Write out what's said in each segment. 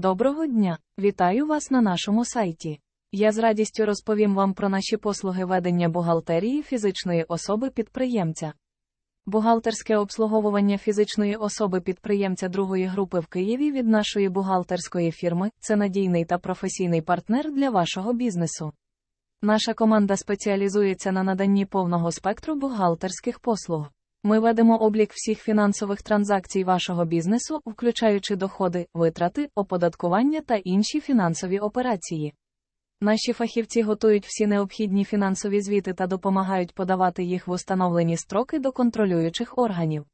Доброго дня! Вітаю вас на нашому сайті. Я з радістю розповім вам про наші послуги ведення бухгалтерії фізичної особи підприємця. Бухгалтерське обслуговування фізичної особи підприємця другої групи в Києві від нашої бухгалтерської фірми це надійний та професійний партнер для вашого бізнесу. Наша команда спеціалізується на наданні повного спектру бухгалтерських послуг. Ми ведемо облік всіх фінансових транзакцій вашого бізнесу, включаючи доходи, витрати, оподаткування та інші фінансові операції. Наші фахівці готують всі необхідні фінансові звіти та допомагають подавати їх в установлені строки до контролюючих органів.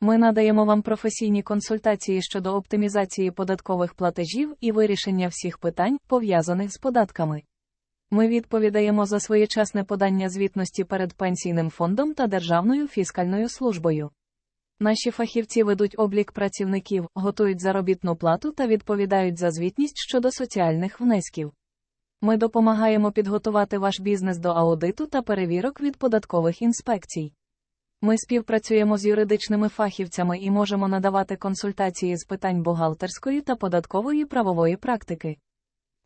Ми надаємо вам професійні консультації щодо оптимізації податкових платежів і вирішення всіх питань, пов'язаних з податками. Ми відповідаємо за своєчасне подання звітності перед пенсійним фондом та Державною фіскальною службою. Наші фахівці ведуть облік працівників, готують заробітну плату та відповідають за звітність щодо соціальних внесків. Ми допомагаємо підготувати ваш бізнес до аудиту та перевірок від податкових інспекцій. Ми співпрацюємо з юридичними фахівцями і можемо надавати консультації з питань бухгалтерської та податкової правової практики.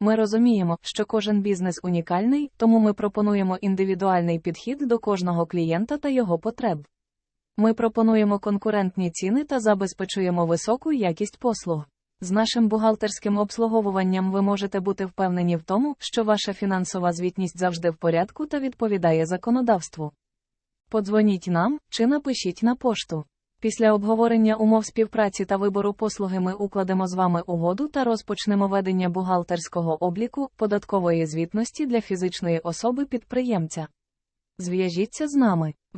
Ми розуміємо, що кожен бізнес унікальний, тому ми пропонуємо індивідуальний підхід до кожного клієнта та його потреб. Ми пропонуємо конкурентні ціни та забезпечуємо високу якість послуг. З нашим бухгалтерським обслуговуванням ви можете бути впевнені в тому, що ваша фінансова звітність завжди в порядку та відповідає законодавству. Подзвоніть нам чи напишіть на пошту. Після обговорення умов співпраці та вибору послуги ми укладемо з вами угоду та розпочнемо ведення бухгалтерського обліку податкової звітності для фізичної особи підприємця. Зв'яжіться з нами.